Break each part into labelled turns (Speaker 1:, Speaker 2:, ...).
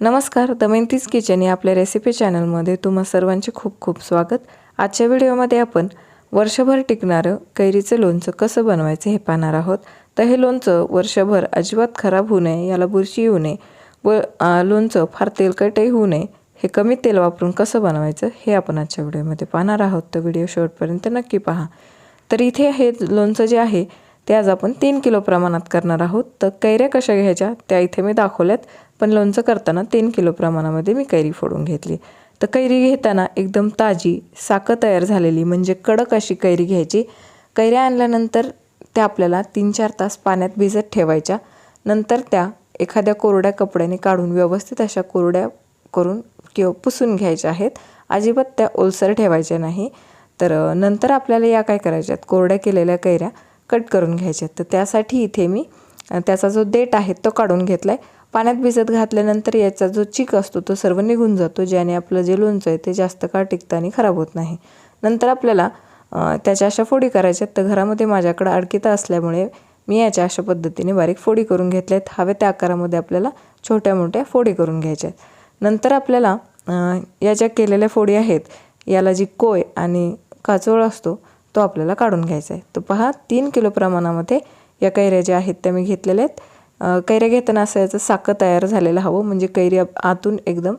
Speaker 1: नमस्कार दमयंतीज किचन या आपल्या रेसिपी चॅनलमध्ये तुम्हा सर्वांचे खूप खूप स्वागत. आजच्या व्हिडिओमध्ये आपण वर्षभर टिकणारं कैरीचं लोणचं कसं बनवायचं हे पाहणार आहोत. तर हे लोणचं वर्षभर अजिबात खराब होऊ नये याला बुरशी येऊ नये व लोणचं फार तेलकटही होऊ नये हे कमी तेल वापरून कसं बनवायचं हे आपण आजच्या व्हिडिओमध्ये पाहणार आहोत. तर व्हिडिओ शेवटपर्यंत नक्की पहा. तर इथे हे लोणचं जे आहे ते आज आपण तीन किलो प्रमाणात करणार आहोत. तर कैऱ्या कशा घ्यायच्या? त्या इथे मी दाखवल्यात. पण लोणचं करताना तीन किलो प्रमाणामध्ये मी कैरी फोडून घेतली. तर कैरी घेताना एकदम ताजी साखर तयार झालेली म्हणजे कडक अशी कैरी घ्यायची. कैऱ्या आणल्यानंतर त्या आपल्याला तीन चार तास पाण्यात भिजत ठेवायच्या. नंतर त्या एखाद्या कोरड्या कपड्याने काढून व्यवस्थित अशा कोरड्या करून किंवा पुसून घ्यायच्या आहेत. अजिबात त्या ओलसर ठेवायच्या नाही. तर नंतर आपल्याला या काय करायच्या आहेत कोरड्या केलेल्या कैऱ्या कट करून घ्यायच्यात तर त्यासाठी इथे मी त्याचा जो देठ आहे तो काढून घेतला आहे पाण्यात भिजत घातल्यानंतर याचा जो चीक असतो तो सर्व निघून जातो ज्याने आपलं जे लोणचं आहे ते जास्त काळ टिकतं आणि खराब होत नाही. नंतर आपल्याला त्याच्या अशा फोडी करायच्यात तर घरामध्ये माझ्याकडं अडकिता असल्यामुळे मी याच्या अशा पद्धतीने बारीक फोडी करून घेतल्या आहेत. हव्या त्या आकारामध्ये आपल्याला छोट्या मोठ्या फोडी करून घ्यायच्या आहेत. नंतर आपल्याला या ज्या केलेल्या फोडी आहेत याला जी कोय आणि काचोळ असतो तो आपल्याला काढून घ्यायचा आहे. तर पहा तीन किलो प्रमाणामध्ये या कैऱ्या ज्या आहेत त्या मी घेतलेल्या आहेत. कैऱ्या घेताना असं याचं साखं तयार झालेलं हवं म्हणजे कैरी आतून एकदम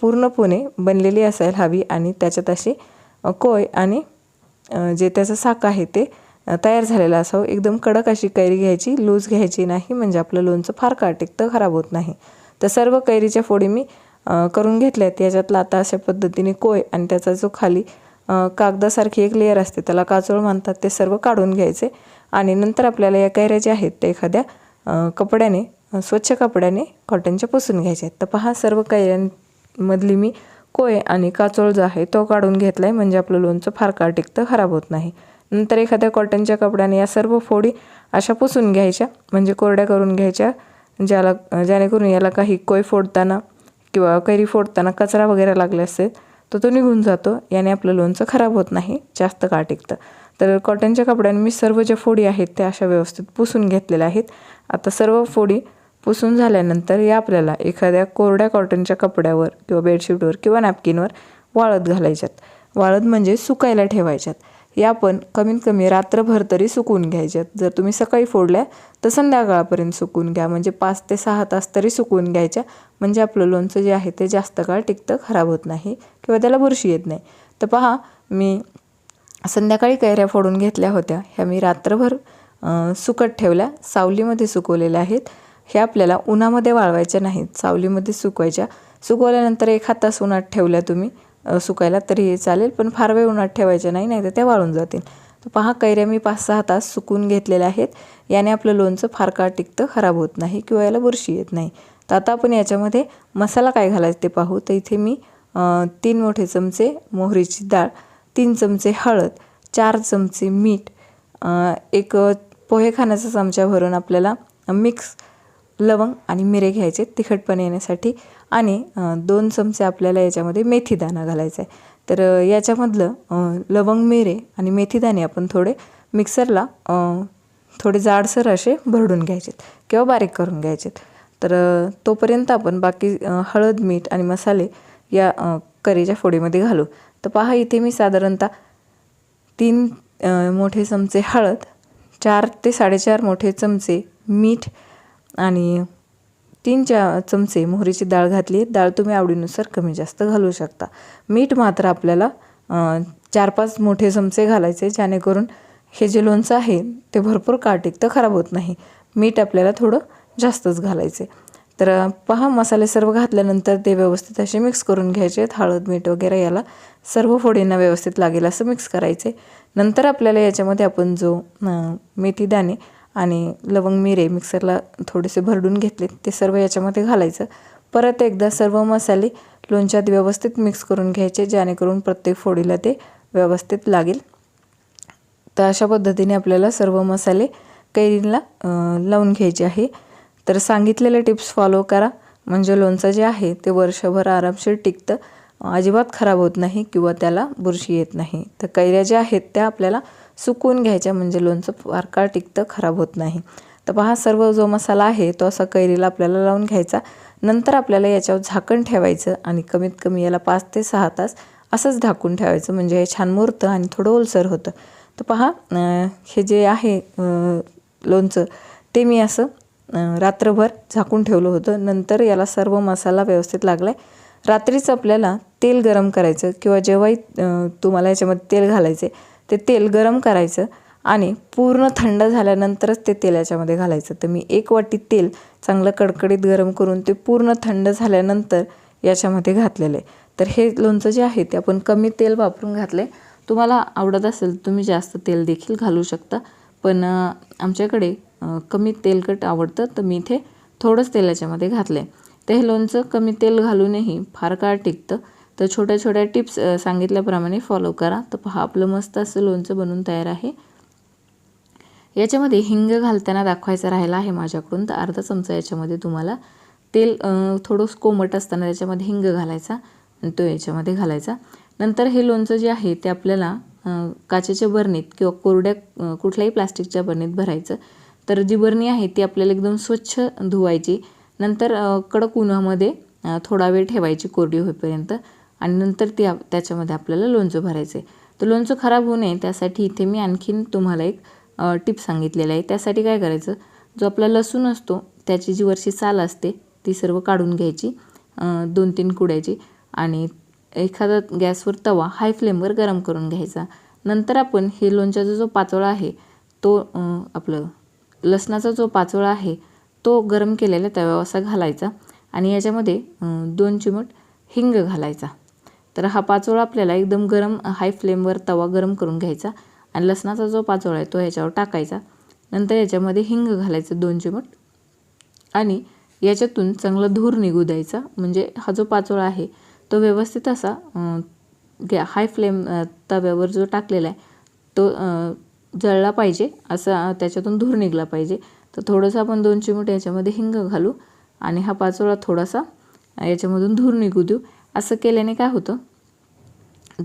Speaker 1: पूर्णपणे बनलेली असायला हवी आणि त्याच्यात अशी कोय आणि जे त्याचं साक आहे ते तयार झालेलं असावं. एकदम कडक अशी कैरी घ्यायची लूज घ्यायची नाही म्हणजे आपलं लोणचं फार काळ टिकतं खराब होत नाही. तर सर्व कैरीच्या फोडी मी करून घेतल्या आहेत. याच्यातला आता अशा पद्धतीने कोय आणि त्याचा जो खाली कागदासारखी एक लेअर असते. त्याला काचोळ म्हणतात ते सर्व काढून घ्यायचे. आणि नंतर आपल्याला या कैऱ्या ज्या आहेत त्या एखाद्या कपड्याने स्वच्छ कपड्याने कॉटनच्या पुसून घ्यायच्या आहेत. तर पहा सर्व कैऱ्यांमधली मी कोय आणि काचोळ जो आहे तो काढून घेतला आहे म्हणजे आपलं लोणचं फार काळ टिकतं खराब होत नाही. नंतर एखाद्या कॉटनच्या कपड्याने या सर्व फोडी अशा पुसून घ्यायच्या. म्हणजे कोरड्या करून घ्यायच्या ज्याला जेणेकरून याला काही कोय फोडताना किंवा कैरी फोडताना कचरा वगैरे लागले असेल तर तो निघून जातो. याने आपलं लोणचं खराब होत नाही जास्त काळ टिकतं. तर कॉटनच्या कपड्यांनी मी सर्व ज्या फोडी आहेत त्या अशा व्यवस्थित पुसून घेतलेल्या आहेत. आता सर्व फोडी पुसून झाल्यानंतर या आपल्याला एखाद्या कोरड्या कॉटनच्या कपड्यावर किंवा बेडशीटवर किंवा नॅपकिनवर वाळत घालायच्यात. वाळत म्हणजे सुकायला ठेवायच्यात. या पण कमीत कमी रात्रभर तरी सुकवून घ्यायच्यात. जर तुम्ही सकाळी फोडल्या तर संध्याकाळपर्यंत सुकवून घ्या. म्हणजे पाच ते सहा तास तरी सुकून घ्यायच्या. म्हणजे आपलं लोणचं जे आहे ते जास्त काळ टिकतं खराब होत नाही किंवा त्याला बुरशी येत नाही. तर पहा मी संध्याकाळी कैऱ्या फोडून घेतल्या होत्या. ह्या मी रात्रभर सुकट सुकत ठेवल्या. सावलीमध्ये सुकवलेल्या आहेत. हे आपल्याला उन्हामध्ये वाळवायच्या नाहीत. सावलीमध्ये सुकवायच्या. सुकवल्यानंतर एक हात तास उन्हात ठेवल्या तुम्ही. सुकायला तरी चालेल पण फार वेळ उन्हात ठेवायच्या नाही नाही तर त्या वाळून जातील. तर पहा कैऱ्या मी पाच सहा तास सुकून घेतलेल्या आहेत. याने आपलं लोणचं फार काळ टिकतं खराब होत नाही किंवा याला बुरशी येत नाही. तर आता आपण याच्यामध्ये मसाला काय घालायचं ते पाहू. तर इथे मी तीन मोठे चमचे मोहरीची डाळ तीन चमचे हळद चार चमचे मीठ एक पोहे खाण्याचा चमचा भरून आपल्याला मिक्स लवंग आणि मिरे घ्यायचे तिखटपणे येण्यासाठी. आणि दोन चमचे आपल्याला याच्यामध्ये मेथीदाणा घालायचा आहे. तर याच्यामधलं लवंग मिरे आणि मेथीदाणे आपण थोडे मिक्सरला थोडे जाडसर असे भरडून घ्यायचेत किंवा बारीक करून घ्यायचेत. तर तोपर्यंत आपण बाकी हळद मीठ आणि मसाले या करीच्या फोडीमध्ये घालू. तर पहा इथे मी साधारणतः तीन मोठे चमचे हळद चार ते साडेचार मोठे चमचे मीठ आणि तीन चा चमचे मोहरीची डाळ घातली. डाळ तुम्ही आवडीनुसार कमी जास्त घालू शकता. मीठ मात्र आपल्याला चार पाच मोठे चमचे घालायचे जेणेकरून हे जे लोणचं आहे ते भरपूर काळ तर खराब होत नाही. मीठ आपल्याला थोडं जास्तच घालायचे. तर पहा मसाले सर्व घातल्यानंतर ते व्यवस्थित असे मिक्स करून घ्यायचे. आहेत हळद मीठ वगैरे याला सर्व फोडींना व्यवस्थित लागेल असं मिक्स करायचे. नंतर आपल्याला याच्यामध्ये आपण जो मेथीदाणे मेथी आणि लवंग मिरे मिक्सरला थोडेसे भरडून घेतले ते सर्व याच्यामध्ये घालायचं. परत एकदा सर्व मसाले लोणच्यात व्यवस्थित मिक्स करून घ्यायचे जेणेकरून प्रत्येक फोडीला ते व्यवस्थित लागेल. तर अशा पद्धतीने आपल्याला सर्व मसाले कैरीला लावून घ्यायचे आहे. तर सांगितलेले टिप्स फॉलो करा. म्हणजे लोणचं जे आहे ते वर्षभर आरामशीर टिकतं. अजिबात खराब होत नाही किंवा त्याला बुरशी येत नाही. तर कैऱ्या ज्या आहेत त्या आपल्याला सुकवून घ्यायच्या म्हणजे लोणचं फार काळ टिकतं खराब होत नाही. तर पहा सर्व जो मसाला आहे तो असा कैरीला आपल्याला लावून घ्यायचा. नंतर आपल्याला याच्यावर झाकण ठेवायचं आणि कमीत कमी याला पाच ते सहा तास असंच झाकून ठेवायचं. म्हणजे हे छान मुरतं आणि थोडं ओलसर होतं. तर पहा हे जे आहे लोणचं ते मी असं रात्रभर झाकून ठेवलं होतं. नंतर याला सर्व मसाला व्यवस्थित लागला आहे रात्रीच आपल्याला तेल गरम करायचं किंवा जेव्हाही तुम्हाला याच्यामध्ये तेल घालायचे ते तेल गरम करायचं आणि पूर्ण थंड झाल्यानंतरच ते तेल याच्यामध्ये घालायचं. तर मी एक वाटी तेल चांगलं कडकडीत गरम करून ते पूर्ण थंड झाल्यानंतर याच्यामध्ये घातलेलं आहे. तर हे लोणचं जे आहे ते आपण कमी तेल वापरून घातलं आहे तुम्हाला आवडत असेल तुम्ही जास्त तेल देखील घालू शकता. पण आमच्याकडे कमी तेलकट आवडतं तर मी इथे थोडंच तेल याच्यामध्ये घातलं आहे तर हे लोणचं कमी तेल घालूनही फार काळ टिकतं. तर छोट्या छोट्या टिप्स सांगितल्याप्रमाणे फॉलो करा. तर पहा आपलं मस्त असं लोणचं बनवून तयार आहे. याच्यामध्ये हिंग घालताना दाखवायचं राहिला आहे माझ्याकडून. तर अर्धा चमचा याच्यामध्ये तुम्हाला तेल थोडं कोमट असताना त्याच्यामध्ये हिंग घालायचा आणि तो याच्यामध्ये घालायचा. नंतर हे लोणचं जे आहे ते आपल्याला काचेच्या बरणीत किंवा कोरड्या कुठल्याही प्लास्टिकच्या बरणीत भरायचं. तर जी बरणी आहे ती आपल्याला एकदम स्वच्छ धुवायची. नंतर कडक उन्हामध्ये थोडा वेळ ठेवायची कोरडी होईपर्यंत. आणि नंतर ती त्याच्यामध्ये आपल्याला लोणचं भरायचं आहे तर लोणचं खराब होऊ नये त्यासाठी इथे मी आणखीन तुम्हाला एक टिप सांगितलेलं आहे. त्यासाठी काय करायचं जो आपला लसूण असतो त्याची जी वरची साल असते ती सर्व काढून घ्यायची दोन तीन कुड्याची आणि एखादा गॅसवर तवा हाय फ्लेमवर गरम करून घ्यायचा. नंतर आपण हे लोणच्याचा जो पाचोळा आहे तो आपलं लसणाचा जो पाचोळा आहे तो गरम केलेला तव्यावर असा घालायचा आणि याच्यामध्ये दोन चिमट हिंग घालायचा. तर हा पाचोळा आपल्याला एकदम गरम हाय फ्लेमवर तवा गरम करून घ्यायचा आणि लसणाचा जो पाचोळा आहे तो ह्याच्यावर टाकायचा. नंतर याच्यामध्ये हिंग घालायचं दोन चिमट आणि याच्यातून चांगला धूर निघू द्यायचा. म्हणजे हा जो पाचोळा आहे तो व्यवस्थित असा गॅ हाय फ्लेम तव्यावर जो टाकलेला आहे तो जळला पाहिजे. असा त्याच्यातून धूर निघला पाहिजे. तर थोडंसं आपण दोन चिमट याच्यामध्ये हिंग घालू आणि हा पाचोळा थोडासा याच्यामधून धूर निघू देऊ. असं केल्याने काय होतं?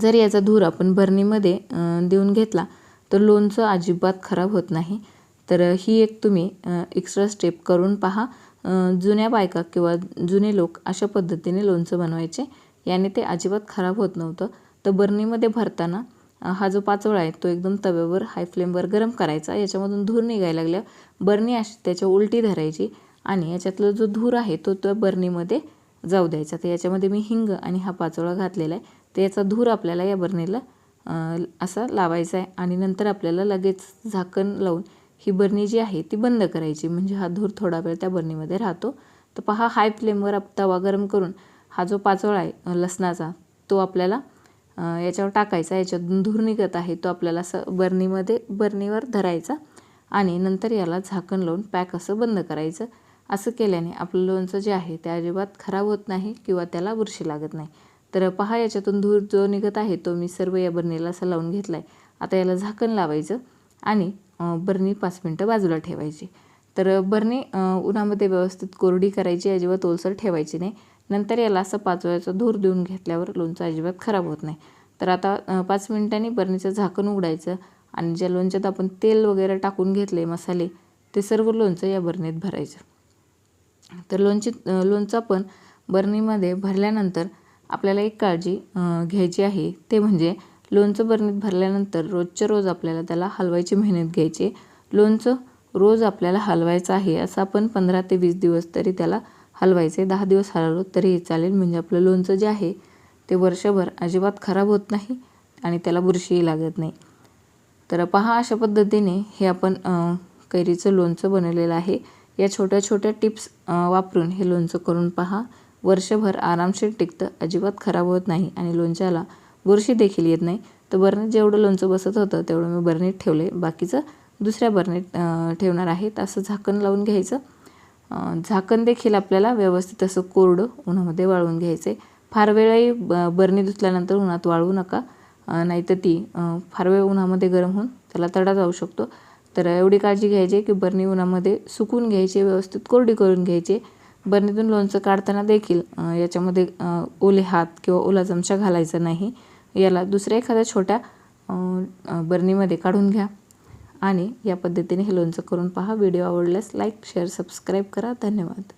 Speaker 1: जर याचा धूर आपण बरणीमध्ये देऊन घेतला तर लोणचं अजिबात खराब होत नाही. तर ही एक तुम्ही एक्स्ट्रा स्टेप करून पहा जुन्या बायका किंवा जुने लोक अशा पद्धतीने लोणचं बनवायचे. याने ते अजिबात खराब होत नव्हतं. तर बरणीमध्ये भरताना हा जो पाचोळा आहे तो एकदम तव्यावर हाय फ्लेमवर गरम करायचा. याच्यामधून धूर निघायला लागल्या बरणी अशी त्याच्या उलटी धरायची आणि याच्यातला जो धूर आहे तो त्या बरणीमध्ये जाऊ द्यायचा. तर याच्यामध्ये मी हिंग आणि हा पाचोळा घातलेला आहे. तर याचा धूर आपल्याला या बरणीला असा लावायचा आहे. आणि नंतर आपल्याला लगेच झाकण लावून ही बरणी जी आहे ती बंद करायची. म्हणजे हा धूर थोडा वेळ त्या बरणीमध्ये राहतो. तर पहा हाय फ्लेमवर तवा गरम करून हा जो पाचोळा आहे लसणाचा तो आपल्याला याच्यावर टाकायचा. याच्यातून धूर निघत आहे तो आपल्याला असं बरणीमध्ये बरणीवर धरायचा. आणि नंतर याला झाकण लावून पॅक असं बंद करायचं. असं केल्याने आपलं लोणचं जे आहे ते अजिबात खराब होत नाही किंवा त्याला बुरशी लागत नाही. तर पहा याच्यातून धूर जो निघत आहे तो मी सर्व या बरणीला असं लावून घेतला आहे आता याला झाकण लावायचं आणि बरणी पाच मिनटं बाजूला ठेवायची. तर बरणी उन्हामध्ये व्यवस्थित कोरडी करायची अजिबात ओलसर ठेवायची नाही. नंतर याला असं पाचव्याचा धूर देऊन घेतल्यावर लोणचं अजिबात खराब होत नाही. तर आता पाच मिनिटांनी बरणीचं झाकण उघडायचं आणि ज्या लोणच्यात आपण तेल वगैरे टाकून घेतले मसाले ते सर्व लोणचं या बरणीत भरायचं. तर लोणची लोणचं पण बरणीमध्ये भरल्यानंतर आपल्याला एक काळजी घ्यायची आहे. ते म्हणजे लोणचं बरणीत भरल्यानंतर रोजच्या रोज आपल्याला त्याला हलवायची मेहनत घ्यायची. लोणचं रोज आपल्याला हलवायचं आहे असं आपण पंधरा ते वीस दिवस तरी त्याला हलवायचे. दहा दिवस हलवलो तरी चालेल. म्हणजे आपलं लोणचं जे आहे ते वर्षभर अजिबात खराब होत नाही आणि त्याला बुरशीही लागत नाही. तर पहा अशा पद्धतीने हे आपण कैरीचं लोणचं बनवलेलं आहे. या छोट्या छोट्या टिप्स वापरून हे लोणचं करून पहा. वर्षभर आरामशीर टिकतं अजिबात खराब होत नाही आणि लोणच्याला बुरशी देखील येत नाही. तर बरणीत जेवढं लोणचं बसत होतं तेवढं मी बरणीत ठेवले बाकीचं दुसऱ्या बरणीत ठेवणार आहे असं झाकण लावून घ्यायचं. झाकण देखील आपल्याला व्यवस्थित असं कोरडं उन्हामध्ये वाळवून घ्यायचं आहे फार वेळही ब बरणी धुतल्यानंतर उन्हात वाळवू नका. नाही तर ती फार वेळ उन्हामध्ये गरम होऊन त्याला तडा जाऊ शकतो. तर एवढी काळजी घ्यायची की बरणी उन्हामध्ये सुकून घ्यायचे व्यवस्थित कोरडी करून घ्यायचे. बरणीतून लोणचं काढताना देखील याच्यामध्ये ओले हात किंवा ओला चमचा घालायचा नाही. याला दुसऱ्या एखाद्या छोट्या बरणीमध्ये काढून घ्या. आणि या पद्धतीने हे लोणचं करून पहा. व्हिडिओ आवडल्यास लाईक शेअर सबस्क्राईब करा. धन्यवाद.